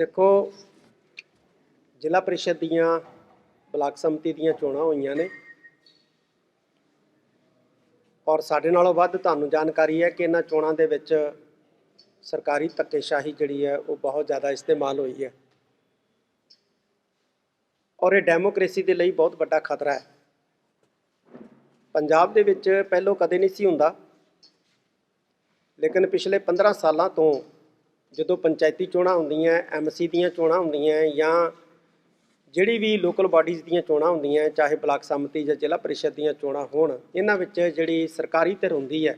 ਦੇਖੋ, ਜ਼ਿਲ੍ਹਾ ਪ੍ਰੀਸ਼ਦ ਦੀਆਂ ਬਲਾਕ ਸੰਮਤੀ ਦੀਆਂ ਚੋਣਾਂ ਹੋਈਆਂ ਨੇ। ਔਰ ਸਾਡੇ ਨਾਲੋਂ ਵੱਧ ਤੁਹਾਨੂੰ ਜਾਣਕਾਰੀ ਹੈ ਕਿ ਇਹਨਾਂ ਚੋਣਾਂ ਦੇ ਵਿੱਚ ਸਰਕਾਰੀ ਧੱਕੇਸ਼ਾਹੀ ਜਿਹੜੀ ਹੈ, ਉਹ ਬਹੁਤ ਜ਼ਿਆਦਾ ਇਸਤੇਮਾਲ ਹੋਈ ਹੈ। ਔਰ ਇਹ ਡੈਮੋਕ੍ਰੇਸੀ ਦੇ ਲਈ ਬਹੁਤ ਵੱਡਾ ਖਤਰਾ ਹੈ। ਪੰਜਾਬ ਦੇ ਵਿੱਚ ਪਹਿਲੋਂ ਕਦੇ ਨਹੀਂ ਸੀ ਹੁੰਦਾ। ਲੇਕਿਨ ਪਿਛਲੇ 15 ਸਾਲਾਂ ਤੋਂ ਜਦੋਂ ਪੰਚਾਇਤੀ ਚੋਣਾਂ ਹੁੰਦੀਆਂ ਐਮਸੀ ਦੀਆਂ ਚੋਣਾਂ ਹੁੰਦੀਆਂ ਜਾਂ ਜਿਹੜੀ ਵੀ ਲੋਕਲ ਬਾਡੀਜ਼ ਦੀਆਂ ਚੋਣਾਂ ਹੁੰਦੀਆਂ, ਚਾਹੇ ਬਲਾਕ ਸਮਿਤੀ ਜਾਂ ਜ਼ਿਲ੍ਹਾ ਪਰਿਸ਼ਦ ਦੀਆਂ ਚੋਣਾਂ ਹੋਣ, ਇਹਨਾਂ ਵਿੱਚ ਜਿਹੜੀ ਸਰਕਾਰੀ ਧਿਰ ਹੁੰਦੀ ਹੈ,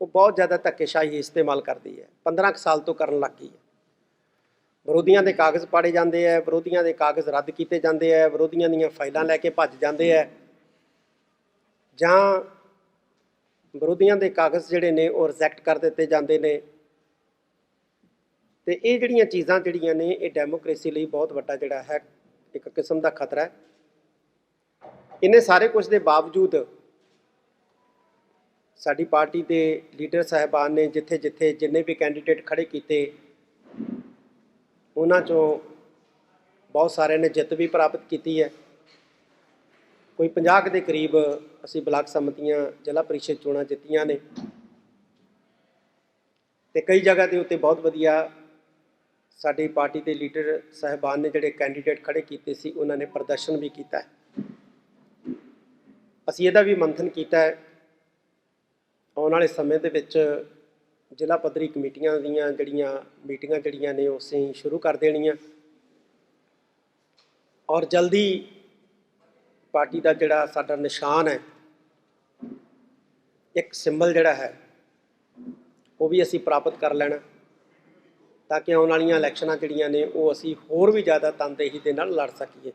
ਉਹ ਬਹੁਤ ਜ਼ਿਆਦਾ ਧੱਕੇਸ਼ਾਹੀ ਇਸਤੇਮਾਲ ਕਰਦੀ ਹੈ। 15 ਕੁ ਸਾਲ ਤੋਂ ਕਰਨ ਲੱਗ ਗਈ ਹੈ। ਵਿਰੋਧੀਆਂ ਦੇ ਕਾਗਜ਼ ਪਾੜੇ ਜਾਂਦੇ ਆ ਵਿਰੋਧੀਆਂ ਦੇ ਕਾਗਜ਼ ਰੱਦ ਕੀਤੇ ਜਾਂਦੇ ਆ ਵਿਰੋਧੀਆਂ ਦੀਆਂ ਫਾਈਲਾਂ ਲੈ ਕੇ ਭੱਜ ਜਾਂਦੇ ਆ ਜਾਂ ਵਿਰੋਧੀਆਂ ਦੇ ਕਾਗਜ਼ ਜਿਹੜੇ ਨੇ ਉਹ ਰਿਜੈਕਟ ਕਰ ਦਿੱਤੇ ਜਾਂਦੇ ਨੇ। ਤੇ ਇਹ ਜਿਹੜੀਆਂ ਚੀਜ਼ਾਂ ਜਿਹੜੀਆਂ ਨੇ, ਇਹ ਡੈਮੋਕ੍ਰੇਸੀ ਲਈ ਬਹੁਤ ਵੱਡਾ ਜਿਹੜਾ ਹੈ, ਇੱਕ ਕਿਸਮ ਦਾ ਖਤਰਾ ਹੈ। ਇਹਨੇ ਸਾਰੇ ਕੁਝ ਦੇ ਬਾਵਜੂਦ ਸਾਡੀ ਪਾਰਟੀ ਦੇ ਲੀਡਰ ਸਾਹਿਬਾਨ ਨੇ ਜਿੱਥੇ ਜਿੱਥੇ ਜਿੰਨੇ ਵੀ ਕੈਂਡੀਡੇਟ ਖੜੇ ਕੀਤੇ, ਉਹਨਾਂ ਚੋਂ ਬਹੁਤ ਸਾਰਿਆਂ ਨੇ ਜਿੱਤ ਵੀ ਪ੍ਰਾਪਤ ਕੀਤੀ ਹੈ। ਕੋਈ 50 ਕੁ ਦੇ ਕਰੀਬ ਅਸੀਂ ਬਲਾਕ ਸੰਮਤੀਆਂ, ਜ਼ਿਲ੍ਹਾ ਪ੍ਰੀਸ਼ਦ ਚੋਣਾਂ ਜਿੱਤੀਆਂ ਨੇ। ਤੇ ਕਈ ਜਗ੍ਹਾ ਦੇ ਉੱਤੇ ਬਹੁਤ ਵਧੀਆ ਸਾਡੀ ਪਾਰਟੀ ਦੇ ਲੀਡਰ ਸਾਹਿਬਾਨ ਨੇ ਜਿਹੜੇ ਕੈਂਡੀਡੇਟ ਖੜੇ ਕੀਤੇ ਸੀ, ਉਹਨਾਂ ਨੇ ਪ੍ਰਦਰਸ਼ਨ ਵੀ ਕੀਤਾ ਹੈ। ਅਸੀਂ ਇਹਦਾ ਵੀ ਮੰਥਨ ਕੀਤਾ ਹੈ। ਆਉਣ ਵਾਲੇ ਸਮੇਂ ਦੇ ਵਿੱਚ ਜ਼ਿਲ੍ਹਾ ਪੱਧਰੀ ਕਮੇਟੀਆਂ ਦੀਆਂ ਜਿਹੜੀਆਂ ਮੀਟਿੰਗਾਂ ਜਿਹੜੀਆਂ ਨੇ, ਉਹ ਅਸੀਂ ਸ਼ੁਰੂ ਕਰ ਦੇਣੀਆਂ। ਔਰ ਜਲਦੀ ਪਾਰਟੀ ਦਾ ਜਿਹੜਾ ਸਾਡਾ ਨਿਸ਼ਾਨ ਹੈ, ਇੱਕ ਸਿੰਬਲ ਜਿਹੜਾ ਹੈ, ਉਹ ਵੀ ਅਸੀਂ ਪ੍ਰਾਪਤ ਕਰ ਲੈਣਾ। ਤਾਂ ਕਿ ਆਉਣ ਵਾਲੀਆਂ ਇਲੈਕਸ਼ਨਾਂ ਜਿਹੜੀਆਂ ਨੇ, ਉਹ ਅਸੀਂ ਹੋਰ ਵੀ ਜ਼ਿਆਦਾ ਤਨਦੇਹੀ ਦੇ ਨਾਲ ਲੜ ਸਕੀਏ।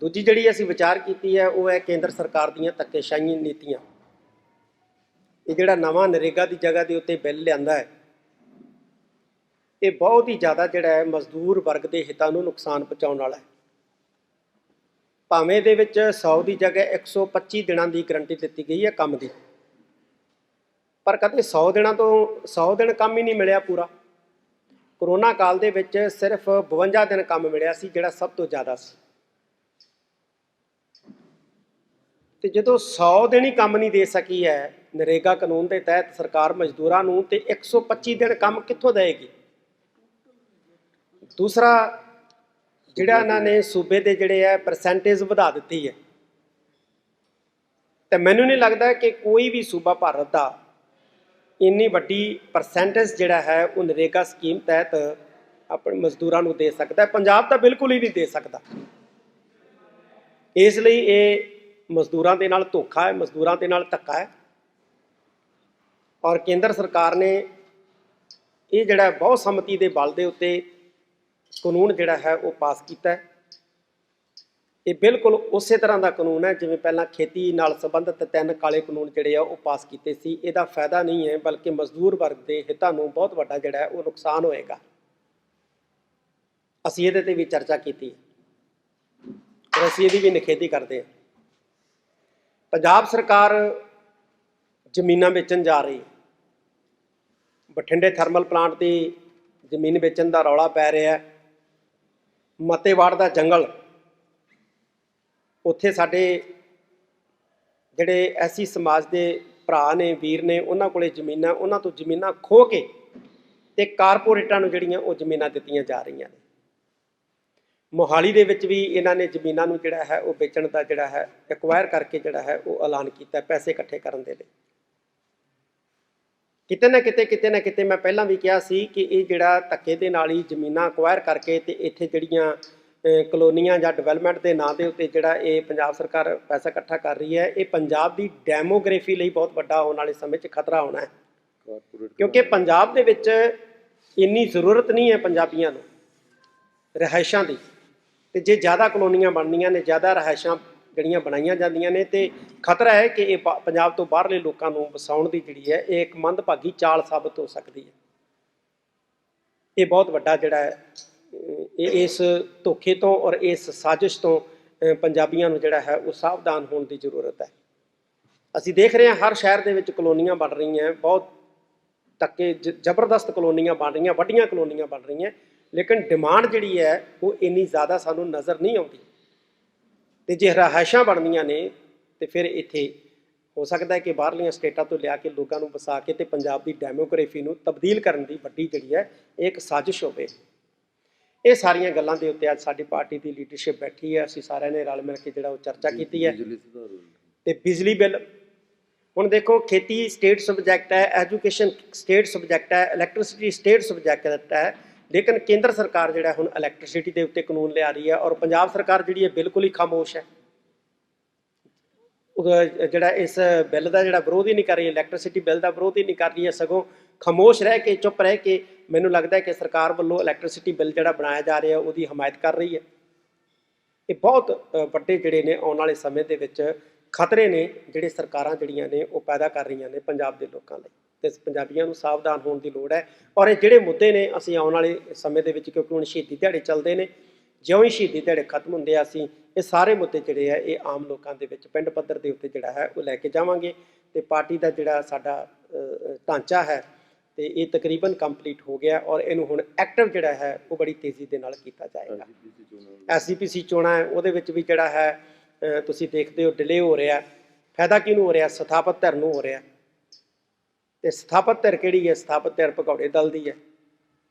ਦੂਜੀ ਜਿਹੜੀ ਅਸੀਂ ਵਿਚਾਰ ਕੀਤੀ ਹੈ, ਉਹ ਹੈ ਕੇਂਦਰ ਸਰਕਾਰ ਦੀਆਂ ਧੱਕੇਸ਼ਾਹੀ ਨੀਤੀਆਂ। ਇਹ ਜਿਹੜਾ ਨਵਾਂ ਨਰੇਗਾ ਦੀ ਜਗ੍ਹਾ ਦੇ ਉੱਤੇ ਬਿੱਲ ਲਿਆਂਦਾ ਹੈ, ਇਹ ਬਹੁਤ ਹੀ ਜ਼ਿਆਦਾ ਜਿਹੜਾ ਹੈ, ਮਜ਼ਦੂਰ ਵਰਗ ਦੇ ਹਿੱਤਾਂ ਨੂੰ ਨੁਕਸਾਨ ਪਹੁੰਚਾਉਣ ਵਾਲਾ ਹੈ। ਭਾਵੇਂ ਦੇ ਵਿੱਚ 100 ਦੀ ਜਗ੍ਹਾ 125 ਦਿਨਾਂ ਦੀ ਗਰੰਟੀ ਦਿੱਤੀ ਗਈ ਹੈ ਕੰਮ ਦੀ। ਪਰ ਕਦੇ 100 ਦਿਨਾਂ ਤੋਂ 100 ਦਿਨ ਕੰਮ ਹੀ ਨਹੀਂ ਮਿਲਿਆ ਪੂਰਾ। ਕਰੋਨਾ ਕਾਲ ਦੇ ਵਿੱਚ ਸਿਰਫ 52 ਦਿਨ ਕੰਮ ਮਿਲਿਆ ਸੀ, ਜਿਹੜਾ ਸਭ ਤੋਂ ਜ਼ਿਆਦਾ ਸੀ। ਤੇ ਜਦੋਂ 100 ਦਿਨ ਹੀ ਕੰਮ ਨਹੀਂ ਦੇ ਸਕੀ ਹੈ ਨਰੇਗਾ ਕਾਨੂੰਨ ਦੇ ਤਹਿਤ ਸਰਕਾਰ ਮਜ਼ਦੂਰਾਂ ਨੂੰ, ਤੇ 125 ਦਿਨ ਕੰਮ ਕਿੱਥੋਂ ਦੇਏਗੀ? ਦੂਸਰਾ, ਜਿਹੜਾ ਇਹਨਾਂ ਨੇ ਸੂਬੇ ਦੇ ਜਿਹੜੇ ਹੈ ਪਰਸੈਂਟੇਜ ਵਧਾ ਦਿੱਤੀ ਹੈ। ਤੇ ਮੈਨੂੰ ਨਹੀਂ ਲੱਗਦਾ ਕਿ ਕੋਈ ਵੀ ਸੂਬਾ ਭਾਰਤ ਦਾ ਇੰਨੀ ਵੱਡੀ ਪਰਸੈਂਟੇਜ ਜਿਹੜਾ ਹੈ ਉਹ ਨਰੇਗਾ ਸਕੀਮ ਤਹਿਤ ਆਪਣੇ ਮਜ਼ਦੂਰਾਂ ਨੂੰ ਦੇ ਸਕਦਾ ਹੈ। ਪੰਜਾਬ ਤਾਂ ਬਿਲਕੁਲ ਹੀ ਨਹੀਂ ਦੇ ਸਕਦਾ। ਇਸ ਲਈ ਇਹ ਮਜ਼ਦੂਰਾਂ ਦੇ ਨਾਲ ਧੋਖਾ ਹੈ, ਮਜ਼ਦੂਰਾਂ ਦੇ ਨਾਲ ਧੱਕਾ ਹੈ। ਔਰ ਕੇਂਦਰ ਸਰਕਾਰ ਨੇ ਇਹ ਜਿਹੜਾ ਬਹੁਤ ਸੰਮਤੀ ਦੇ ਬਲ ਦੇ ਉੱਤੇ ਕਾਨੂੰਨ ਜਿਹੜਾ ਹੈ ਉਹ ਪਾਸ ਕੀਤਾ ਹੈ। ਇਹ ਬਿਲਕੁਲ ਉਸੇ ਤਰ੍ਹਾਂ ਦਾ ਕਾਨੂੰਨ ਹੈ, ਜਿਵੇਂ ਪਹਿਲਾਂ ਖੇਤੀ ਨਾਲ ਸੰਬੰਧਿਤ ਤਿੰਨ ਕਾਲੇ ਕਾਨੂੰਨ ਜਿਹੜੇ ਆ, ਉਹ ਪਾਸ ਕੀਤੇ ਸੀ। ਇਹਦਾ ਫਾਇਦਾ ਨਹੀਂ ਹੈ, ਬਲਕਿ ਮਜ਼ਦੂਰ ਵਰਗ ਦੇ ਹਿੱਤਾਂ ਨੂੰ ਬਹੁਤ ਵੱਡਾ ਜਿਹੜਾ ਉਹ ਨੁਕਸਾਨ ਹੋਏਗਾ। ਅਸੀਂ ਇਹਦੇ ਤੇ ਵੀ ਚਰਚਾ ਕੀਤੀ ਔਰ ਅਸੀਂ ਇਹਦੀ ਵੀ ਨਿਖੇਧੀ ਕਰਦੇ ਹਾਂ। ਪੰਜਾਬ ਸਰਕਾਰ ਜ਼ਮੀਨਾਂ ਵੇਚਣ ਜਾ ਰਹੀ ਹੈ। ਬਠਿੰਡੇ ਥਰਮਲ ਪਲਾਂਟ ਦੀ ਜ਼ਮੀਨ ਵੇਚਣ ਦਾ ਰੌਲਾ ਪੈ ਰਿਹਾ ਹੈ। ਮਤੇਵਾੜ ਦਾ ਜੰਗਲ ਉੱਥੇ ਸਾਡੇ ਜਿਹੜੇ ਐਸੀ ਸਮਾਜ ਦੇ ਭਰਾ ਨੇ, ਵੀਰ ਨੇ, ਉਹਨਾਂ ਕੋਲੇ ਜ਼ਮੀਨਾਂ, ਉਹਨਾਂ ਤੋਂ ਜ਼ਮੀਨਾਂ ਖੋ ਕੇ ਤੇ ਕਾਰਪੋਰੇਟਾਂ ਨੂੰ ਜਿਹੜੀਆਂ ਉਹ ਜ਼ਮੀਨਾਂ ਦਿੱਤੀਆਂ ਜਾ ਰਹੀਆਂ ਨੇ। ਮੋਹਾਲੀ ਦੇ ਵਿੱਚ ਵੀ ਇਹਨਾਂ ਨੇ ਜ਼ਮੀਨਾਂ ਨੂੰ ਜਿਹੜਾ ਹੈ, ਉਹ ਵੇਚਣ ਦਾ ਜਿਹੜਾ ਹੈ ਐਕਵਾਇਰ ਕਰਕੇ ਜਿਹੜਾ ਹੈ, ਉਹ ਐਲਾਨ ਕੀਤਾ ਪੈਸੇ ਇਕੱਠੇ ਕਰਨ ਦੇ ਲਈ। ਕਿਤੇ ਨਾ ਕਿਤੇ ਕਿਤੇ ਨਾ ਕਿਤੇ ਮੈਂ ਪਹਿਲਾਂ ਵੀ ਕਿਹਾ ਸੀ ਕਿ ਇਹ ਜਿਹੜਾ ਧੱਕੇ ਦੇ ਨਾਲ ਹੀ ਜ਼ਮੀਨਾਂ ਐਕਵਾਇਰ ਕਰਕੇ ਤੇ ਇੱਥੇ ਜਿਹੜੀਆਂ ਕਲੋਨੀਆਂ ਜਾਂ ਡਿਵੈਲਪਮੈਂਟ ਦੇ ਨਾਂ ਦੇ ਉੱਤੇ ਜਿਹੜਾ ਇਹ ਪੰਜਾਬ ਸਰਕਾਰ ਪੈਸਾ ਇਕੱਠਾ ਕਰ ਰਹੀ ਹੈ ਇਹ ਪੰਜਾਬ ਦੀ ਡੈਮੋਗ੍ਰਾਫੀ ਲਈ ਬਹੁਤ ਵੱਡਾ ਆਉਣ ਵਾਲੇ ਸਮੇਂ 'ਚ ਖਤਰਾ ਹੋਣਾ ਹੈ। ਕਿਉਂਕਿ ਪੰਜਾਬ ਦੇ ਵਿੱਚ ਇੰਨੀ ਜ਼ਰੂਰਤ ਨਹੀਂ ਹੈ ਪੰਜਾਬੀਆਂ ਨੂੰ ਰਿਹਾਇਸ਼ਾਂ ਦੀ। ਤੇ ਜੇ ਜ਼ਿਆਦਾ ਕਲੋਨੀਆਂ ਬਣਨੀਆਂ ਨੇ ਜ਼ਿਆਦਾ ਰਿਹਾਇਸ਼ਾਂ ਜਿਹੜੀਆਂ ਬਣਾਈਆਂ ਜਾਂਦੀਆਂ ਨੇ ਤੇ ਖਤਰਾ ਹੈ ਕਿ ਇਹ ਪੰਜਾਬ ਤੋਂ ਬਾਹਰਲੇ ਲੋਕਾਂ ਨੂੰ ਵਸਾਉਣ ਦੀ ਜਿਹੜੀ ਹੈ ਇਹ ਇੱਕ ਮੰਦਭਾਗੀ ਚਾਲ ਸਾਬਤ ਹੋ ਸਕਦੀ ਹੈ। ਇਹ ਬਹੁਤ ਵੱਡਾ ਜਿਹੜਾ ਹੈ ਇਸ ਧੋਖੇ ਤੋਂ ਔਰ ਇਸ ਸਾਜ਼ਿਸ਼ ਤੋਂ ਪੰਜਾਬੀਆਂ ਨੂੰ ਜਿਹੜਾ ਹੈ ਉਹ ਸਾਵਧਾਨ ਹੋਣ ਦੀ ਜ਼ਰੂਰਤ ਹੈ। ਅਸੀਂ ਦੇਖ ਰਹੇ ਹਾਂ ਹਰ ਸ਼ਹਿਰ ਦੇ ਵਿੱਚ ਕਲੋਨੀਆਂ ਬਣ ਰਹੀਆਂ ਬਹੁਤ ਤੱਕੇ ਜ- ਜ਼ਬਰਦਸਤ ਕਲੋਨੀਆਂ ਬਣ ਰਹੀਆਂ, ਵੱਡੀਆਂ ਕਲੋਨੀਆਂ ਬਣ ਰਹੀਆਂ ਲੇਕਿਨ ਡਿਮਾਂਡ ਜਿਹੜੀ ਹੈ ਉਹ ਇੰਨੀ ਜ਼ਿਆਦਾ ਸਾਨੂੰ ਨਜ਼ਰ ਨਹੀਂ ਆਉਂਦੀ। ਤੇ ਜੇ ਰਹਾਇਸ਼ਾਂ ਬਣਦੀਆਂ ਨੇ, ਤੇ ਫਿਰ ਇੱਥੇ ਹੋ ਸਕਦਾ ਹੈ ਕਿ ਬਾਹਰਲੀਆਂ ਸਟੇਟਾਂ ਤੋਂ ਲਿਆ ਕੇ ਲੋਕਾਂ ਨੂੰ ਵਸਾ ਕੇ ਤੇ ਪੰਜਾਬ ਦੀ ਡੈਮੋਗ੍ਰਾਫੀ ਨੂੰ ਤਬਦੀਲ ਕਰਨ ਦੀ ਵੱਡੀ ਜਿਹੜੀ ਹੈ, ਇਹ ਇੱਕ ਸਾਜ਼ਿਸ਼ ਹੋਵੇ। ਇਹ ਸਾਰੀਆਂ ਗੱਲਾਂ ਦੇ ਉੱਤੇ ਅੱਜ ਸਾਡੀ ਪਾਰਟੀ ਦੀ ਲੀਡਰਸ਼ਿਪ ਬੈਠੀ ਹੈ ਅਸੀਂ ਸਾਰਿਆਂ ਨੇ ਰਲ ਮਿਲ ਕੇ ਜਿਹੜਾ ਉਹ ਚਰਚਾ ਕੀਤੀ ਹੈ। ਤੇ ਬਿਜਲੀ ਬਿੱਲ ਹੁਣ ਦੇਖੋ ਖੇਤੀ ਸਟੇਟ ਸਬਜੈਕਟ ਹੈ ਐਜੂਕੇਸ਼ਨ ਸਟੇਟ ਸਬਜੈਕਟ ਹੈ ਇਲੈਕਟ੍ਰਿਸਿਟੀ ਸਟੇਟ ਸਬਜੈਕਟ ਹੈ ਲੇਕਿਨ ਕੇਂਦਰ ਸਰਕਾਰ ਜਿਹੜਾ ਹੁਣ ਇਲੈਕਟ੍ਰਿਸਿਟੀ ਦੇ ਉੱਤੇ ਕਾਨੂੰਨ ਲਿਆ ਰਹੀ ਹੈ ਔਰ ਪੰਜਾਬ ਸਰਕਾਰ ਜਿਹੜੀ ਹੈ ਬਿਲਕੁਲ ਹੀ ਖਾਮੋਸ਼ ਹੈ। ਜਿਹੜਾ ਇਸ ਬਿੱਲ ਦਾ ਜਿਹੜਾ ਵਿਰੋਧ ਹੀ ਨਹੀਂ ਕਰ ਰਹੀ ਇਲੈਕਟ੍ਰਿਸਿਟੀ ਬਿੱਲ ਦਾ ਵਿਰੋਧ ਹੀ ਨਹੀਂ ਕਰ ਰਹੀ ਹੈ ਸਗੋਂ ਖਾਮੋਸ਼ ਰਹਿ ਕੇ ਚੁੱਪ ਰਹਿ ਕੇ ਮੈਨੂੰ ਲੱਗਦਾ ਹੈ ਕਿ ਸਰਕਾਰ ਵੱਲੋਂ ਇਲੈਕਟ੍ਰਿਸਿਟੀ ਬਿੱਲ ਜਿਹੜਾ ਬਣਾਇਆ ਜਾ ਰਿਹਾ, ਉਹਦੀ ਹਮਾਇਤ ਕਰ ਰਹੀ ਹੈ। ਇਹ ਬਹੁਤ ਵੱਡੇ ਜਿਹੜੇ ਨੇ ਆਉਣ ਵਾਲੇ ਸਮੇਂ ਦੇ ਵਿੱਚ ਖਤਰੇ ਨੇ, ਜਿਹੜੇ ਸਰਕਾਰਾਂ ਜਿਹੜੀਆਂ ਨੇ, ਉਹ ਪੈਦਾ ਕਰ ਰਹੀਆਂ ਨੇ ਪੰਜਾਬ ਦੇ ਲੋਕਾਂ ਲਈ। ਤੇ ਪੰਜਾਬੀਆਂ ਨੂੰ ਸਾਵਧਾਨ ਹੋਣ ਦੀ ਲੋੜ ਹੈ। ਔਰ ਇਹ ਜਿਹੜੇ ਮੁੱਦੇ ਨੇ, ਅਸੀਂ ਆਉਣ ਵਾਲੇ ਸਮੇਂ ਦੇ ਵਿੱਚ, ਕਿਉਂਕਿ ਹੁਣ ਸ਼ਹੀਦੀ ਦਿਹਾੜੇ ਚੱਲਦੇ ਨੇ, ਜਿਉਂ ਹੀ ਸ਼ਹੀਦੀ ਦਿਹਾੜੇ ਖਤਮ ਹੁੰਦੇ ਆ, ਅਸੀਂ ਇਹ ਸਾਰੇ ਮੁੱਦੇ ਜਿਹੜੇ ਆ, ਇਹ ਆਮ ਲੋਕਾਂ ਦੇ ਵਿੱਚ ਪਿੰਡ ਪੱਧਰ ਦੇ ਉੱਤੇ ਜਿਹੜਾ ਹੈ, ਉਹ ਲੈ ਕੇ ਜਾਵਾਂਗੇ। ਤੇ ਪਾਰਟੀ ਦਾ ਜਿਹੜਾ ਸਾਡਾ ਢਾਂਚਾ ਹੈ ਤੇ ਇਹ ਤਕਰੀਬਨ ਕੰਪਲੀਟ ਹੋ ਗਿਆ ਔਰ ਇਹਨੂੰ ਹੁਣ ਐਕਟਿਵ ਜਿਹੜਾ ਹੈ ਉਹ ਬੜੀ ਤੇਜ਼ੀ ਦੇ ਨਾਲ ਕੀਤਾ ਜਾਏਗਾ। ਐਸਜੀਪੀਸੀ ਚੋਣਾਂ ਹੈ ਉਹਦੇ ਵਿੱਚ ਵੀ ਜਿਹੜਾ ਹੈ ਤੁਸੀਂ ਦੇਖਦੇ ਹੋ ਡਿਲੇ ਹੋ ਰਿਹਾ। ਫਾਇਦਾ ਕਿਹਨੂੰ ਹੋ ਰਿਹਾ? ਸਥਾਪਤ ਧਿਰ ਨੂੰ ਹੋ ਰਿਹਾ। ਤੇ ਸਥਾਪਤ ਧਿਰ ਕਿਹੜੀ ਹੈ? ਸਥਾਪਤ ਧਿਰ ਭਗੌੜੇ ਦਲ ਦੀ ਹੈ।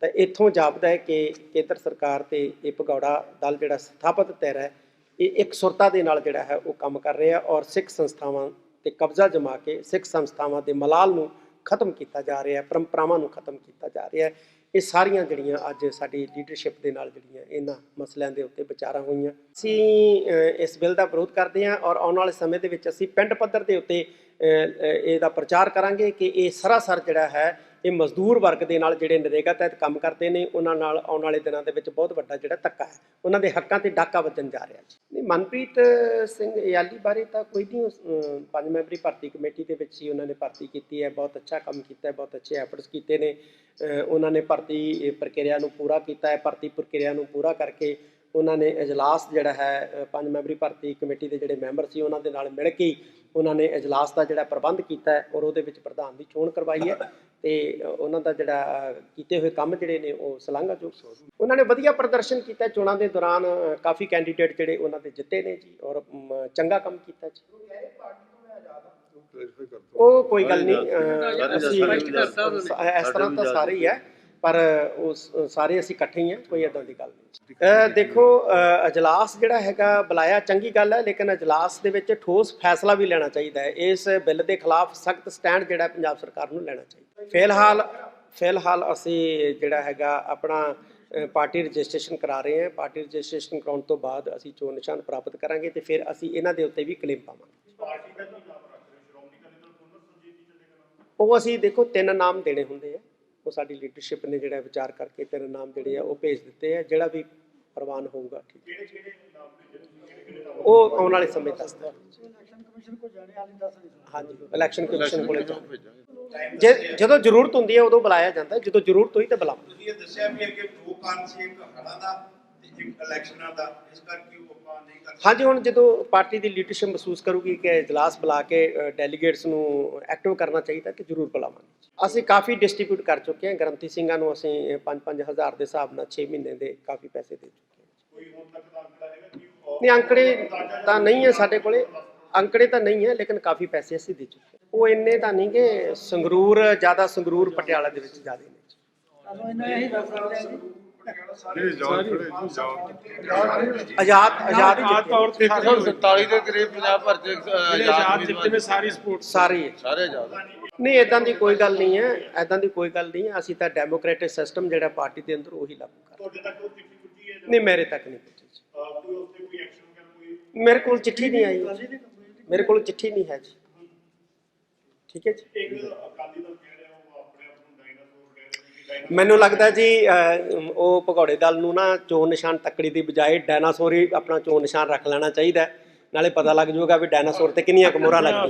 ਤਾਂ ਇੱਥੋਂ ਜਾਪਦਾ ਹੈ ਕਿ ਕੇਂਦਰ ਸਰਕਾਰ ਤੇ ਇਹ ਭਗੌੜਾ ਦਲ ਜਿਹੜਾ ਸਥਾਪਤ ਧਿਰ ਹੈ ਇਹ ਇੱਕ ਸੁਰਤਾ ਦੇ ਨਾਲ ਜਿਹੜਾ ਹੈ ਉਹ ਕੰਮ ਕਰ ਰਿਹਾ ਔਰ ਸਿੱਖ ਸੰਸਥਾਵਾਂ ਤੇ ਕਬਜ਼ਾ ਜਮਾ ਕੇ ਸਿੱਖ ਸੰਸਥਾਵਾਂ ਦੇ ਮਲਾਲ ਨੂੰ ਖਤਮ ਕੀਤਾ ਜਾ ਰਿਹਾ ਹੈ, ਪਰੰਪਰਾਵਾਂ ਨੂੰ ਖਤਮ ਕੀਤਾ ਜਾ ਰਿਹਾ ਹੈ। ਇਹ ਸਾਰੀਆਂ ਜਿਹੜੀਆਂ ਅੱਜ ਸਾਡੀ ਲੀਡਰਸ਼ਿਪ ਦੇ ਨਾਲ ਜਿਹੜੀਆਂ ਇਹਨਾਂ ਮਸਲਿਆਂ ਦੇ ਉੱਤੇ ਵਿਚਾਰਾਂ ਹੋਈਆਂ। ਅਸੀਂ ਇਸ ਬਿੱਲ ਦਾ ਵਿਰੋਧ ਕਰਦੇ ਹਾਂ ਔਰ ਆਉਣ ਵਾਲੇ ਸਮੇਂ ਦੇ ਵਿੱਚ ਅਸੀਂ ਪਿੰਡ ਪੱਧਰ ਦੇ ਉੱਤੇ ਇਹਦਾ ਪ੍ਰਚਾਰ ਕਰਾਂਗੇ ਕਿ ਇਹ ਸਰਾਸਰ ਜਿਹੜਾ ਹੈ ਇਹ ਮਜ਼ਦੂਰ ਵਰਗ ਦੇ ਨਾਲ ਜਿਹੜੇ ਨਰੇਗਾ ਤਹਿਤ ਕੰਮ ਕਰਦੇ ਨੇ ਉਹਨਾਂ ਨਾਲ ਆਉਣ ਵਾਲੇ ਦਿਨਾਂ ਦੇ ਵਿੱਚ ਬਹੁਤ ਵੱਡਾ ਜਿਹੜਾ ਧੱਕਾ ਹੈ। ਉਹਨਾਂ ਦੇ ਹੱਕਾਂ ਤੇ ਡਾਕਾ ਵੱਜਣ ਜਾ ਰਿਹਾ ਜੀ। ਨਹੀਂ ਮਨਪ੍ਰੀਤ ਸਿੰਘ ਯਾਲੀ ਬਾਰੇ ਤਾਂ ਕੋਈ ਨਹੀਂ ਉਸ, ਪੰਜ ਮੈਂਬਰੀ ਭਰਤੀ ਕਮੇਟੀ ਦੇ ਵਿੱਚ ਹੀ ਉਹਨਾਂ ਨੇ ਭਰਤੀ ਕੀਤੀ ਹੈ। ਬਹੁਤ ਅੱਛਾ ਕੰਮ ਕੀਤਾ ਹੈ ਬਹੁਤ ਅੱਛੇ ਐਫਰਟਸ ਕੀਤੇ ਨੇ। ਉਹਨਾਂ ਨੇ ਭਰਤੀ ਪ੍ਰਕਿਰਿਆ ਨੂੰ ਪੂਰਾ ਕੀਤਾ ਹੈ ਭਰਤੀ ਪ੍ਰਕਿਰਿਆ ਨੂੰ ਪੂਰਾ ਕਰਕੇ ਉਹਨਾਂ ਨੇ ਇਜਲਾਸ ਜਿਹੜਾ ਹੈ ਪੰਜ ਮੈਂਬਰੀ ਭਰਤੀ ਕਮੇਟੀ ਦੇ ਜਿਹੜੇ ਮੈਂਬਰ ਸੀ ਉਹਨਾਂ ਦੇ ਨਾਲ ਮਿਲ ਕੇ ਉਹਨਾਂ ਨੇ ਇਜਲਾਸ ਦਾ ਜਿਹੜਾ ਪ੍ਰਬੰਧ ਕੀਤਾ ਹੈ ਔਰ ਉਹਦੇ ਵਿੱਚ ਪ੍ਰਧਾਨ ਦੀ ਚੋਣ ਕਰਵਾਈ ਹੈ। ਤੇ ਉਹਨਾਂ ਦਾ ਜਿਹੜਾ ਕੀਤੇ ਹੋਏ ਕੰਮ ਜਿਹੜੇ ਨੇ ਉਹ ਸ਼ਲਾਘਾਯੋਗ ਉਹਨਾਂ ਨੇ ਵਧੀਆ ਪ੍ਰਦਰਸ਼ਨ ਕੀਤਾ ਚੋਣਾਂ ਦੇ ਦੌਰਾਨ ਕਾਫੀ ਕੈਂਡੀਡੇਟ ਜਿਹੜੇ ਉਹਨਾਂ ਦੇ ਜਿੱਤੇ ਨੇ ਜੀ ਔਰ ਚੰਗਾ ਕੰਮ ਕੀਤਾ ਜੀ। ਉਹ ਕੋਈ ਗੱਲ ਨਹੀਂ ਅਸੀਂ ਇਸ ਤਰ੍ਹਾਂ ਤਾਂ ਸਾਰੇ ਹੀ ਹੈ। ਪਰ ਉਹ ਸਾਰੇ ਅਸੀਂ ਇਕੱਠੇ ਹੀ ਹਾਂ ਕੋਈ ਏਦਾਂ ਦੀ ਗੱਲ ਨਹੀਂ। ਦੇਖੋ ਅ, ਅਜਲਾਸ ਜਿਹੜਾ ਹੈਗਾ ਬੁਲਾਇਆ ਚੰਗੀ ਗੱਲ ਹੈ ਲੇਕਿਨ ਅਜਲਾਸ ਦੇ ਵਿੱਚ ਠੋਸ ਫੈਸਲਾ ਵੀ ਲੈਣਾ ਚਾਹੀਦਾ ਹੈ। ਇਸ ਬਿੱਲ ਦੇ ਖਿਲਾਫ ਸਖਤ ਸਟੈਂਡ ਜਿਹੜਾ ਪੰਜਾਬ ਸਰਕਾਰ ਨੂੰ ਲੈਣਾ ਚਾਹੀਦਾ ਫਿਲਹਾਲ ਫਿਲਹਾਲ ਅਸੀਂ ਜਿਹੜਾ ਹੈਗਾ ਆਪਣਾ ਪਾਰਟੀ ਰਜਿਸਟ੍ਰੇਸ਼ਨ ਕਰਾ ਰਹੇ ਹਾਂ। ਪਾਰਟੀ ਰਜਿਸਟ੍ਰੇਸ਼ਨ ਕਰਾਉਣ ਤੋਂ ਬਾਅਦ ਅਸੀਂ ਚੋਣ ਨਿਸ਼ਾਨ ਪ੍ਰਾਪਤ ਕਰਾਂਗੇ ਤੇ ਫਿਰ ਅਸੀਂ ਇਹਨਾਂ ਦੇ ਉੱਤੇ ਵੀ ਕਲੇਮ ਪਾਵਾਂਗੇ। ਉਹ ਅਸੀਂ ਦੇਖੋ ਤਿੰਨ ਨਾਮ ਦੇਣੇ ਹੁੰਦੇ ਆ। ਉਹ ਸਾਡੀ ਲੀਡਰਸ਼ਿਪ ਨੇ ਜਿਹੜਾ ਵਿਚਾਰ ਕਰਕੇ ਤਿੰਨ ਨਾਮ ਜਿਹੜੇ ਆ ਉਹ ਭੇਜ ਦਿੱਤੇ ਆ, ਜਿਹੜਾ ਵੀ ਪ੍ਰਵਾਨ ਹੋਊਗਾ, ਠੀਕ ਉਹ ਆਉਣ ਵਾਲੇ ਸਮੇਂ ਦੱਸਦਾ ਇਲੈਕਸ਼ਨ ਕਮਿਸ਼ਨ ਕੋ ਜਾਣੇ ਹਾਲੇ ਦੱਸ ਹਾਂਜੀ ਇਲੈਕਸ਼ਨ ਕਮਿਸ਼ਨ ਕੋਲੇ ਜੇ ਜਦੋਂ ਜ਼ਰੂਰਤ ਹੁੰਦੀ ਹੈ ਉਦੋਂ ਬੁਲਾਇਆ ਜਾਂਦਾ, ਜਦੋਂ ਜ਼ਰੂਰਤ ਹੋਈ ਤਾਂ ਬੁਲਾਓ। ਤੁਸੀਂ ਇਹ ਦੱਸਿਆ ਵੀ ਅੱਗੇ ਦੋ ਕਾਰਨ ਇੱਕ ਹੜ੍ਹਾਂ ਦਾ ਇਲੈਕਸ਼ਨਾਂ ਦਾ? ਇਸ ਕਰਕੇ ਉਹ ਆਪਾਂ ਨਹੀਂ ਕਰ ਹਾਂਜੀ ਹੁਣ ਜਦੋਂ ਪਾਰਟੀ ਦੀ ਲੀਡਰਸ਼ਿਪ ਮਹਿਸੂਸ ਕਰੂਗੀ ਕਿ ਇਜਲਾਸ ਬੁਲਾ ਕੇ ਡੈਲੀਗੇਟਸ ਨੂੰ ਐਕਟਿਵ ਕਰਨਾ ਚਾਹੀਦਾ ਤੇ ਜ਼ਰੂਰ ਬੁਲਾਵਾਂਗੇ। ਅਸੀਂ ਕਾਫੀ ਡਿਸਟ੍ਰੀਬਿਊਟ ਕਰ ਚੁੱਕੇ ਹਾਂ। ਗ੍ਰੰਥੀ ਸਿੰਘਾਂ ਨੂੰ ਅਸੀਂ 5-5000 ਦੇ ਹਿਸਾਬ ਨਾਲ 6 ਮਹੀਨੇ ਦੇ ਕਾਫੀ ਪੈਸੇ ਦੇ ਚੁੱਕੇ ਹਾਂ। ਕੋਈ ਹੁਣ ਤੱਕ ਦਾ ਅੰਕੜਾ ਹੈਗਾ ਕਿ ਉਹ ਨਹੀਂ ਅੰਕੜੇ ਤਾਂ ਨਹੀਂ ਹੈ ਸਾਡੇ ਕੋਲੇ। ਅੰਕੜੇ ਤਾਂ ਨਹੀਂ ਹੈ ਲੇਕਿਨ ਕਾਫੀ ਪੈਸੇ ਅਸੀਂ ਦੇ ਚੁੱਕੇ ਹਾਂ। ਉਹ ਇੰਨੇ ਤਾਂ ਨਹੀਂ ਕਿ ਸੰਗਰੂਰ ਜ਼ਿਆਦਾ ਸੰਗਰੂਰ ਪਟਿਆਲਾ ਦੇ ਵਿੱਚ ਜ਼ਿਆਦਾ ਨੇ। ਸਾਨੂੰ ਇਹਨਾਂ ਇਹੀ ਦੱਸ ਸਕਦੇ ਆ ਜੀ ਜਿਹੜੇ ਜਾਣ ਖੜੇ ਜੀ ਜਾਣ ਆਜ਼ਾਦ ਆਜ਼ਾਦ ਹੀ ਆਮ ਜਿੱਤੇ ਤੌਰ ਤੇ 147 ਦੇ ਕਰੀਬ ਪੰਜਾਬ ਭਰ ਚ ਆਜ਼ਾਦ ਜਿੱਤੇ ਨੇ ਸਾਰੀ ਸਪੋਰਟ ਸਾਰੇ। ਹੀ ਹੈ। ਸਾਰੇ ਆਜ਼ਾਦ। ਨਹੀਂ ਇਦਾਂ ਦੀ ਕੋਈ ਗੱਲ ਨਹੀਂ ਹੈ। ਇਦਾਂ ਦੀ ਕੋਈ ਗੱਲ ਨਹੀਂ ਹੈ। ਅਸੀਂ ਤਾਂ ਡੈਮੋਕ੍ਰੈਟਿਕ ਸਿਸਟਮ ਜਿਹੜਾ ਪਾਰਟੀ ਦੇ ਅੰਦਰ ਉਹੀ ਲਾਗੂ ਕਰ ਤੁਹਾਡੇ ਤੱਕ ਉਹ ਚਿੱਠੀ ਪੁੱਜੀ ਹੈ ਨਹੀਂ ਮੇਰੇ ਤੱਕ ਨਹੀਂ ਪਹੁੰਚੀ ਜੀ। ਅਹ ਕੋਈ ਉਸ ਤੇ ਕੋਈ ਐਕਸ਼ਨ ਵਗੈਰਾ ਕੋਈ ਮੇਰੇ ਕੋਲ ਚਿੱਠੀ ਨਹੀਂ ਆਈ। ਮੇਰੇ ਕੋਲ ਚਿੱਠੀ ਨਹੀਂ ਹੈ ਜੀ। ਠੀਕ ਹੈ ਜੀ। ਇੱਕ ਅਕਾਲੀ ਦਲ ਕਹਿ ਰਿਹਾ ਉਹ ਆਪਣੇ ਆਪ ਨੂੰ ਡਾਇਨਾਸੌਰ ਕਹਿ ਰਿਹਾ ਕਿ ਡਾਇਨਾਸੌਰ ਮੈਨੂੰ ਲੱਗਦਾ ਜੀ ਅਹ, ਉਹ ਭਗੌੜੇ ਦਲ ਨੂੰ ਨਾ ਚੋਣ ਨਿਸ਼ਾਨ ਤੱਕੜੀ ਦੀ ਬਜਾਏ ਡਾਇਨਾਸੌਰ ਹੀ ਆਪਣਾ ਚੋਣ ਨਿਸ਼ਾਨ ਰੱਖ ਲੈਣਾ ਚਾਹੀਦਾ ਨਾਲੇ ਪਤਾ ਲੱਗ ਜਾਊਗਾ ਵੀ ਡਾਇਨਾਸੌਰ ਤੇ ਕਿੰਨੀਆਂ ਕੁ ਮੋਹਰਾਂ ਲੱਗਦੀਆਂ